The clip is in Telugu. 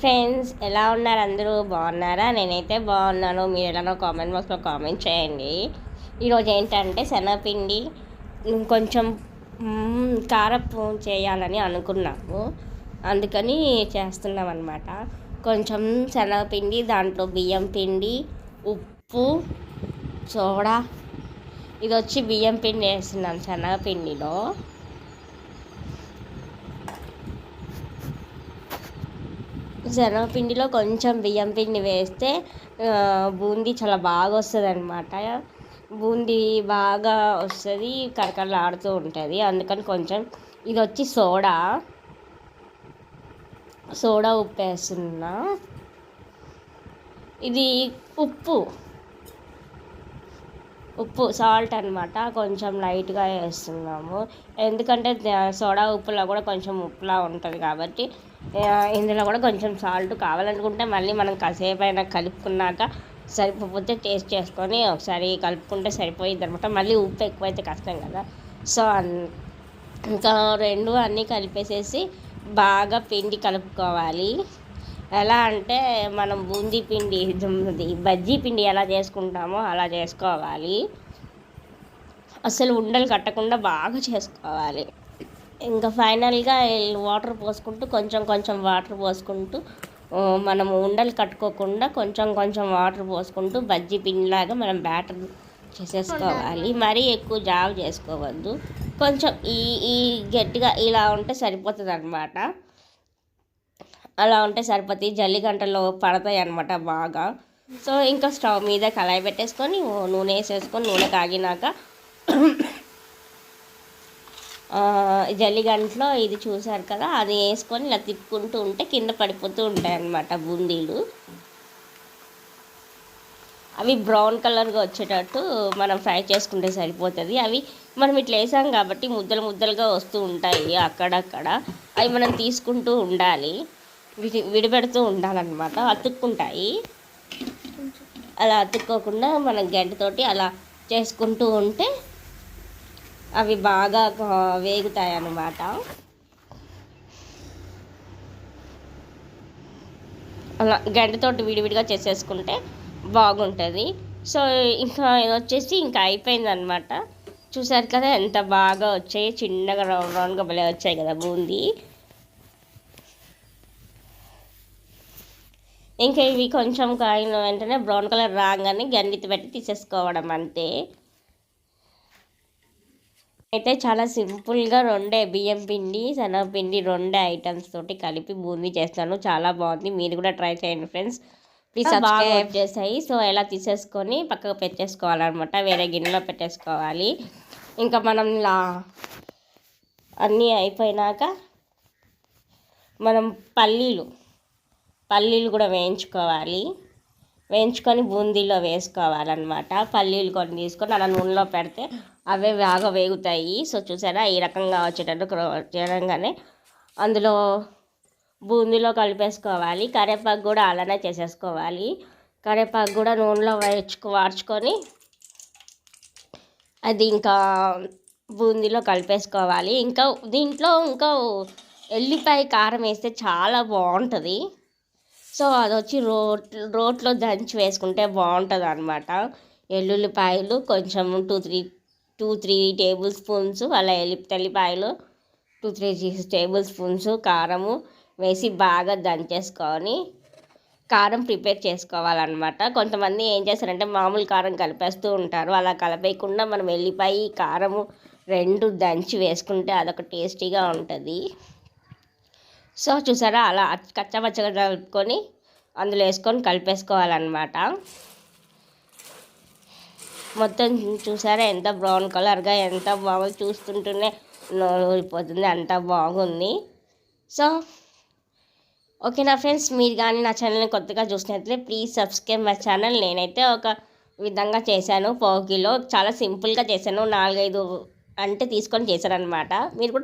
ఫ్రెండ్స్ ఎలా ఉన్నారు అందరూ? బాగున్నారా? నేనైతే బాగున్నాను. మీరు ఎలానో కామెంట్ బాక్స్లో కామెంట్ చేయండి. ఈరోజు ఏంటంటే శనగపిండి కొంచెం కారపు చేయాలని అనుకున్నాము. అందుకని చేస్తున్నాం అనమాట కొంచెం శనగపిండి దాంట్లో బియ్యం పిండి ఉప్పు సోడా. ఇది వచ్చి బియ్యం పిండి వేస్తున్నాం శనగపిండిలో. శనగపిండిలో కొంచెం బియ్యం పిండి వేస్తే బూందీ చాలా బాగా వస్తుంది అనమాట బూందీ బాగా వస్తుంది కరకరలాడుతూ ఉంటుంది. అందుకని కొంచెం ఇది వచ్చి సోడా. సోడా ఉప్పు వేస్తున్నా ఇది ఉప్పు. ఉప్పు సాల్ట్ అనమాట కొంచెం లైట్గా వేస్తున్నాము. ఎందుకంటే సోడా ఉప్పులో కూడా కొంచెం ఉప్పులా ఉంటుంది కాబట్టి ఇందులో కూడా కొంచెం సాల్ట్ కావాలనుకుంటే మళ్ళీ మనం కాసేపు అయినా కలుపుకున్నాక సరిపోతే టేస్ట్ చేసుకొని ఒకసారి కలుపుకుంటే సరిపోయింది అనమాట మళ్ళీ ఉప్పు ఎక్కువైతే కష్టం కదా. సో అన్- ఇంకా రెండు అన్నీ కలిపేసేసి బాగా పిండి కలుపుకోవాలి. ఎలా అంటే మనం బూందీ పిండి బజ్జీ పిండి ఎలా చేసుకుంటామో అలా చేసుకోవాలి. అసలు ఉండలు కట్టకుండా బాగా చేసుకోవాలి. ఇంకా ఫైనల్గా వాటర్ పోసుకుంటూ కొంచెం కొంచెం వాటర్ పోసుకుంటూ మనము మనం ఉండలు కట్టుకోకుండా కొంచెం కొంచెం వాటర్ పోసుకుంటూ బజ్జీ పిండిలాగా మనం బ్యాటర్ చేసేసుకోవాలి. మరీ ఎక్కువ జాబ్ చేసుకోవద్దు. కొంచెం ఈ ఈ గట్టిగా ఇలా ఉంటే సరిపోతుంది అనమాట అలా ఉంటే సరిపోతాయి జల్లిగంటలో పడతాయి అనమాట బాగా. సో ఇంకా స్టవ్ మీద కళాయి పెట్టేసుకొని నూనె వేసేసుకొని నూనె కాగినాక జల్లిగంటలో ఇది చూసారు కదా అది వేసుకొని ఇలా తిప్పుకుంటూ ఉంటే కింద పడిపోతూ ఉంటాయి అన్నమాట బూందీలు. అవి బ్రౌన్ కలర్గా వచ్చేటట్టు మనం ఫ్రై చేసుకుంటే సరిపోతుంది. అవి మనం ఇట్లా వేసాం కాబట్టి ముద్దలు ముద్దలుగా వస్తూ ఉంటాయి అక్కడక్కడ. అవి మనం తీసుకుంటూ ఉండాలి. విడి విడిపెడుతూ ఉండాలన్నమాట. అతుక్కుంటాయి. అలా అతుక్కోకుండా మనం గంటతోటి అలా చేసుకుంటూ ఉంటే అవి బాగా వేగుతాయి అన్నమాట అలా గంటతోటి విడివిడిగా చేసేసుకుంటే బాగుంటుంది. సో ఇంకా వచ్చేసి ఇంకా అయిపోయింది అనమాట చూసారు కదా ఎంత బాగా వచ్చాయి. చిన్నగా రౌండ్ రౌండ్గా భలే వచ్చాయి కదా బూందీ. ఇంకా ఇవి కొంచెం కాయిన వెంటనే బ్రౌన్ కలర్ రాగానే గండిత పెట్టి తీసేసుకోవడం అంతే. అయితే చాలా సింపుల్గా రెండే బియ్యం పిండి శనగపిండి రెండే ఐటమ్స్ తోటి కలిపి బూందీ చేస్తాను. చాలా బాగుంది. మీరు కూడా ట్రై చేయండి ఫ్రెండ్స్. ప్లీజ్ సబ్స్క్రైబ్ చేసాయి. సో ఎలా తీసేసుకొని పక్కకు పెట్టేసుకోవాలన్నమాట. వేరే గిన్నెలో పెట్టేసుకోవాలి. ఇంకా మనం ఇలా అన్నీ అయిపోయినాక మనం పల్లీలు పల్లీలు కూడా వేయించుకోవాలి. వేయించుకొని బూందీలో వేసుకోవాలన్నమాట. పల్లీలు కొన్ని తీసుకొని అలా నూనెలో పెడితే అవే బాగా వేగుతాయి. సో చూసారా ఈ రకంగా వచ్చేటట్టు క్రో- చేయడంగానే అందులో బూందీలో కలిపేసుకోవాలి. కరివేపాకు కూడా అలానే చేసేసుకోవాలి. కరివేపాకు కూడా నూనెలో వేయించుకు వాడ్చుకొని అది ఇంకా బూందీలో కలిపేసుకోవాలి. ఇంకా దీంట్లో ఇంకా ఎల్లిపాయ కారం వేస్తే చాలా బాగుంటుంది. సో అది వచ్చి రోట్ రోట్లో దంచి వేసుకుంటే బాగుంటుంది అనమాట ఎల్లుల్లిపాయలు కొంచెం two three two three tablespoons అలా ఎల్లి టూ త్రీ టేబుల్ స్పూన్స్ కారము వేసి బాగా దంచేసుకొని కారం ప్రిపేర్ చేసుకోవాలన్నమాట. కొంతమంది ఏం చేస్తారంటే మామూలు కారం కలిపేస్తూ ఉంటారు. అలా కలిపేయకుండా మనం ఎల్లిపాయ కారము రెండు దంచి వేసుకుంటే అదొక టేస్టీగా ఉంటుంది. సో చూసారా అలా కచ్చపచ్చగా కలుపుకొని అందులో వేసుకొని కలిపేసుకోవాలన్నమాట. మొత్తం చూసారా ఎంత బ్రౌన్ కలర్గా ఎంత బాగుంది చూస్తుంటూనే నోరిపోతుంది అంత బాగుంది. సో ఓకే నా ఫ్రెండ్స్ మీరు కానీ నా ఛానల్ని కొత్తగా చూసినట్లయితే ప్లీజ్ సబ్స్క్రైబ్ మై ఛానల్. నేనైతే ఒక విధంగా చేశాను పావు కిలో. చాలా సింపుల్గా చేశాను నాలుగైదు అంటే తీసుకొని చేశాను అనమాట మీరు కూడా